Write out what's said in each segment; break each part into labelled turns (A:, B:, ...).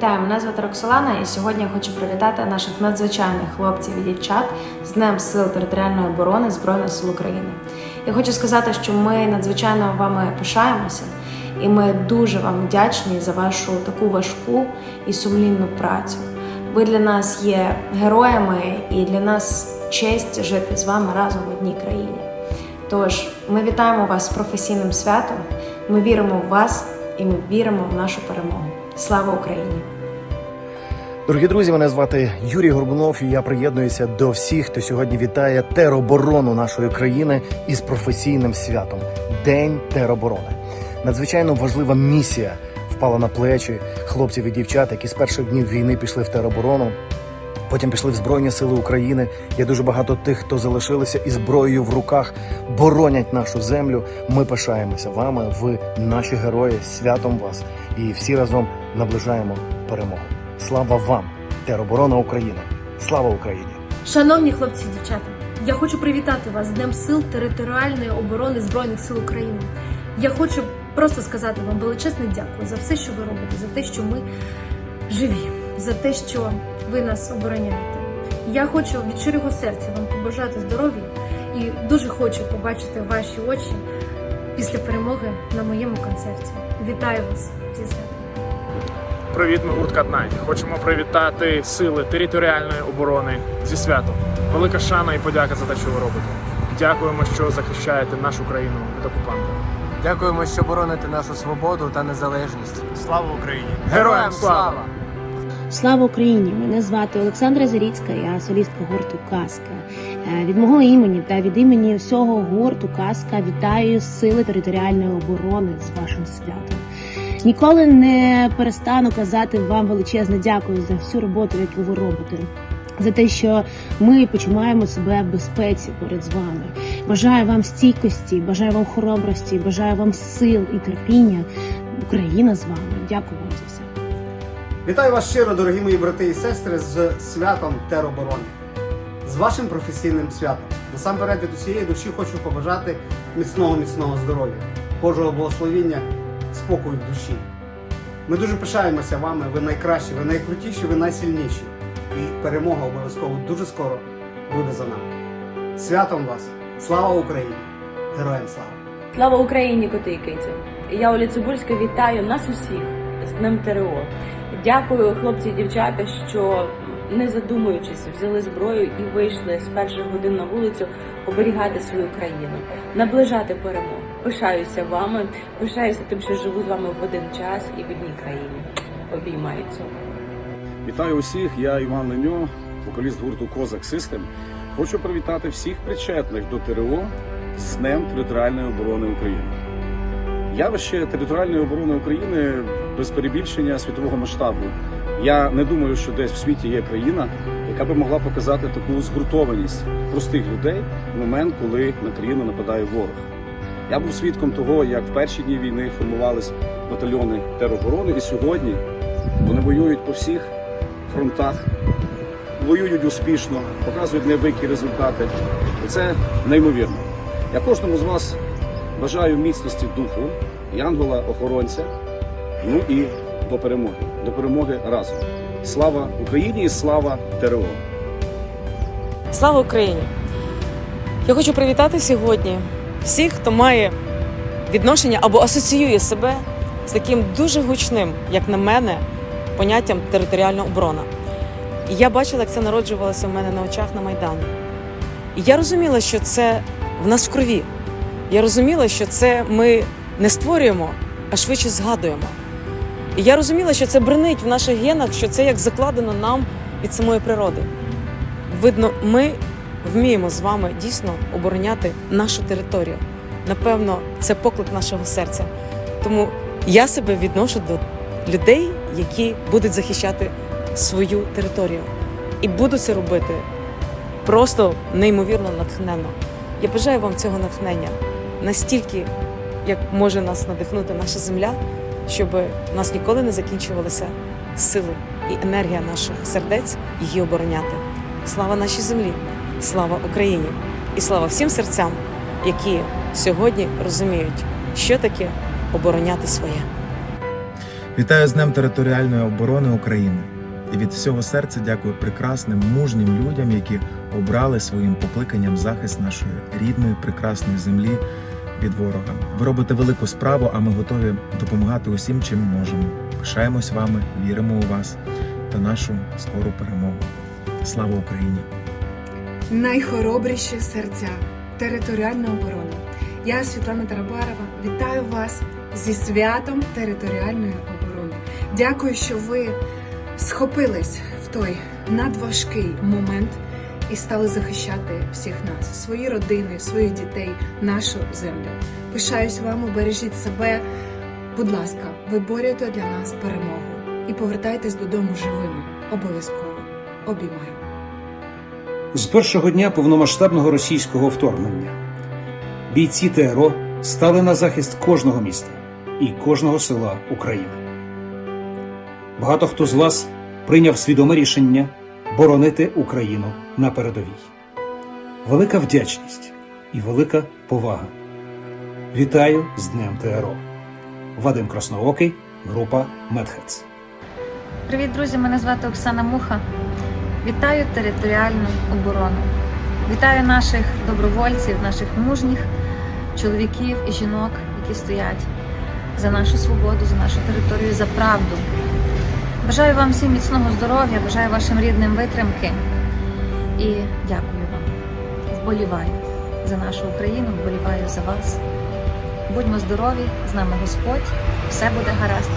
A: Вітаю, мене звати Роксолана, і сьогодні я хочу привітати наших надзвичайних хлопців і дівчат з Днем Сил територіальної оборони Збройних сил України. Я хочу сказати, що ми надзвичайно вами пишаємося, і ми дуже вам вдячні за вашу таку важку і сумлінну працю. Ви для нас є героями, і для нас честь жити з вами разом в одній країні. Тож ми вітаємо вас з професійним святом. Ми віримо в вас і ми віримо в нашу перемогу. Слава Україні!
B: Дорогі друзі, мене звати Юрій Горбунов, і я приєднуюся до всіх, хто сьогодні вітає тероборону нашої країни із професійним святом День тероборони. Надзвичайно важлива місія впала на плечі хлопців і дівчат, які з перших днів війни пішли в тероборону. Потім пішли в Збройні Сили України. Є дуже багато тих, хто залишилися із зброєю в руках, боронять нашу землю. Ми пишаємося вами. Ви наші герої, святом вас, і всі разом наближаємо перемогу. Слава вам, тероборона України! Слава Україні!
C: Шановні хлопці дівчата, я хочу привітати вас з Днем Сил територіальної оборони Збройних сил України. Я хочу просто сказати вам величезне дякую за все, що ви робите, за те, що ми живі, за те, що ви нас обороняєте. Я хочу від щирого серця вам побажати здоров'я і дуже хочу побачити ваші очі після перемоги на моєму концерті. Вітаю вас зі святом!
D: Привіт, ми гурт Катнай. Хочемо привітати сили територіальної оборони зі святом. Велика шана і подяка за те, що ви робите. Дякуємо, що захищаєте нашу країну від окупанта.
E: Дякуємо, що бороните нашу свободу та незалежність.
D: Слава Україні! Героям слава!
F: Слава Україні! Мене звати Олександра Заріцька, я солістка гурту Казка. Е, Від мого імені та від імені всього гурту Казка вітаю сили територіальної оборони з вашим святом. Ніколи не перестану казати вам величезне дякую за всю роботу, яку ви робите. За те, що ми почуваємо себе в безпеці поряд з вами. Бажаю вам стійкості, бажаю вам хоробрості, бажаю вам сил і терпіння. Україна з вами. Дякую вам за все.
G: Вітаю вас щиро, дорогі мої брати і сестри, з святом тероборони, з вашим професійним святом. Насамперед від усієї душі хочу побажати міцного, міцного здоров'я, Божого благословіння, спокою в душі. Ми дуже пишаємося вами, ви найкращі, ви найкрутіші, ви найсильніші. І перемога обов'язково дуже скоро буде за нами. Святом вас! Слава Україні! Героям слава!
H: Слава Україні, коти і киці! Я Оля Цибульська вітаю нас усіх з Днем ТРО. Дякую, хлопці і дівчата, що не задумуючись, взяли зброю і вийшли з перших годин на вулицю оберігати свою країну, наближати перемогу. Пишаюся вами, пишаюся тим, що живу з вами в один час і в одній країні. Обіймаю цього.
I: Вітаю усіх, я Іван Леньо, вокаліст гурту Козак Систем. Хочу привітати всіх причетних до ТРО з Днем територіальної оборони України. Явище територіальної оборони України без перебільшення світового масштабу. Я не думаю, що десь в світі є країна, яка би могла показати таку згуртованість простих людей в момент, коли на країну нападає ворог. Я був свідком того, як в перші дні війни формувались батальйони тероборони, і сьогодні вони воюють по всіх фронтах, воюють успішно, показують невеликі результати. І це неймовірно. Я кожному з вас бажаю міцності духу, янгола-охоронця, ну і до перемоги. До перемоги разом. Слава Україні і слава ТРО!
J: Слава Україні! Я хочу привітати сьогодні всіх, хто має відношення або асоціює себе з таким дуже гучним, як на мене, поняттям територіальна оборона. І я бачила, як це народжувалося в мене на очах на Майдані. І я розуміла, що це в нас в крові. Я розуміла, що це ми не створюємо, а швидше згадуємо. І я розуміла, що це бренить в наших генах, що це як закладено нам від самої природи. Видно, ми вміємо з вами дійсно обороняти нашу територію. Напевно, це поклик нашого серця. Тому я себе відношу до людей, які будуть захищати свою територію. І буду це робити просто неймовірно натхненно. Я бажаю вам цього натхнення настільки, як може нас надихнути наша земля, щоб у нас ніколи не закінчувалися сили і енергія наших сердець її обороняти. Слава нашій землі, слава Україні і слава всім серцям, які сьогодні розуміють, що таке обороняти своє.
K: Вітаю з Днем територіальної оборони України і від всього серця дякую прекрасним мужнім людям, які обрали своїм покликанням захист нашої рідної, прекрасної землі від ворога. Ви робите велику справу, а ми готові допомагати усім, чим можемо. Пишаємось вами, віримо у вас та нашу скору перемогу. Слава Україні!
L: найхоробріші серця територіальної оборони. Я Світлана Тарабарова вітаю вас зі святом територіальної оборони. Дякую, що ви схопились в той надважкий момент і стали захищати всіх нас, свої родини, своїх дітей, нашу землю. Пишаюсь вами, бережіть себе. Будь ласка, виборюйте для нас перемогу і повертайтесь додому живими. Обов'язково обіймаю.
M: З першого дня повномасштабного російського вторгнення бійці ТРО стали на захист кожного міста і кожного села України. Багато хто з вас прийняв свідоме рішення боронити Україну на передовій. Велика вдячність і велика повага. Вітаю з Днем ТРО. Вадим Красноокий, група Медхец.
N: Привіт, друзі! Мене звати Оксана Муха. Вітаю територіальну оборону. Вітаю наших добровольців, наших мужніх чоловіків і жінок, які стоять за нашу свободу, за нашу територію, за правду. Бажаю вам всім міцного здоров'я, бажаю вашим рідним витримки і дякую вам. Вболіваю за нашу Україну, вболіваю за вас. Будьмо здорові, з нами Господь, все буде гаразд.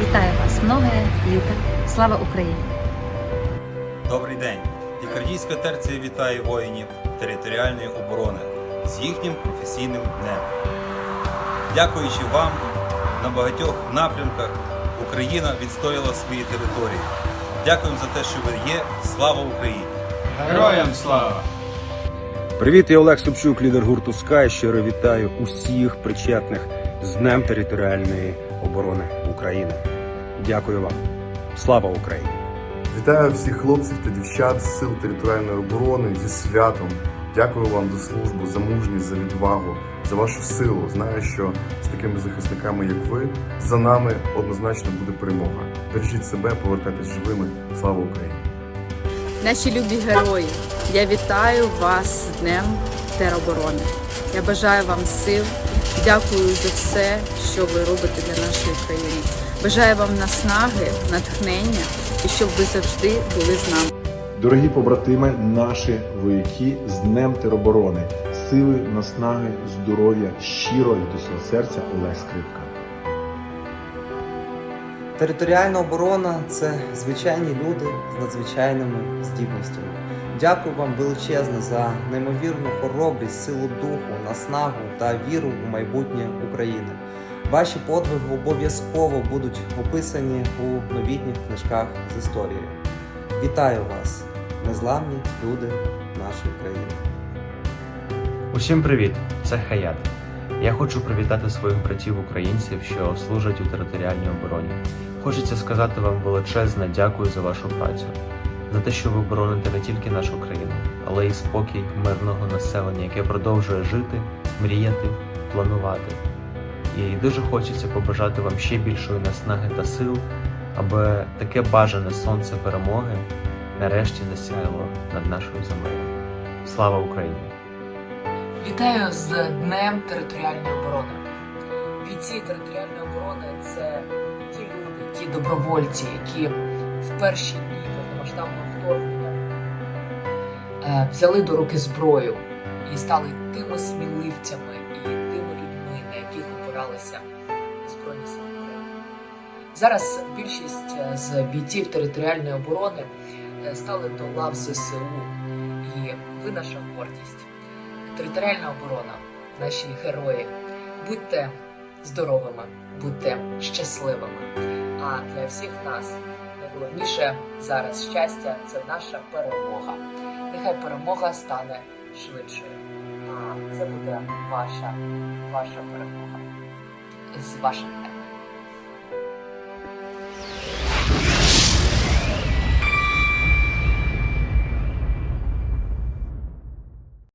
N: Вітаю вас, многое літа. Слава Україні!
O: Добрий день! Ікардійська терція вітає воїнів територіальної оборони з їхнім професійним днем. Дякуючи вам, на багатьох напрямках Україна відстояла свої території. Дякуємо за те, що ви є. Слава Україні!
D: Героям слава!
P: Привіт, я Олег Собчук, лідер гурту Скай. Щиро вітаю усіх причетних з Днем територіальної оборони України. Дякую вам. Слава Україні!
Q: Вітаю всіх хлопців та дівчат з сил територіальної оборони зі святом. Дякую вам за службу, за мужність, за відвагу, за вашу силу. Знаю, що з такими захисниками, як ви, за нами однозначно буде перемога. Бережіть себе, повертайтесь живими. Слава Україні!
R: Наші любі герої, я вітаю вас з Днем тероборони. Я бажаю вам сил, дякую за все, що ви робите для нашої країни. Бажаю вам наснаги, натхнення і щоб ви завжди були з нами.
S: Дорогі побратими, наші вояки з Днем тероборони, сили, наснаги, здоров'я, щиро від усього серця Олег Скрипка.
E: Територіальна оборона це звичайні люди з надзвичайними здібностями. Дякую вам величезно за неймовірну хоробрість, силу духу, наснагу та віру у майбутнє України. Ваші подвиги обов'язково будуть описані у новітніх книжках з історії. Вітаю вас, незламні люди нашої країни.
T: Усім привіт! Це Хаят. Я хочу привітати своїх братів українців, що служать у територіальній обороні. Хочеться сказати вам величезне дякую за вашу працю, за те, що ви бороните не тільки нашу країну, але й спокій мирного населення, яке продовжує жити, мріяти, планувати. І дуже хочеться побажати вам ще більшої наснаги та сил, аби таке бажане сонце перемоги нарешті засяяло над нашою землею. Слава Україні!
U: Вітаю з Днем територіальної оборони. Бійці територіальної оборони це ті люди, ті добровольці, які в перші дні повномасштабного вторгнення е, взяли до руки зброю і стали тими сміливцями і тими людьми, на яких опиралися Збройні Сили. Зараз більшість е, з бійців територіальної оборони стали до лав ЗСУ, і ви наша гордість. Територіальна оборона, наші герої. Будьте здоровими, будьте щасливими. А для всіх нас найголовніше зараз щастя це наша перемога. Нехай перемога стане швидшою. А це буде ваша, ваша перемога з вашим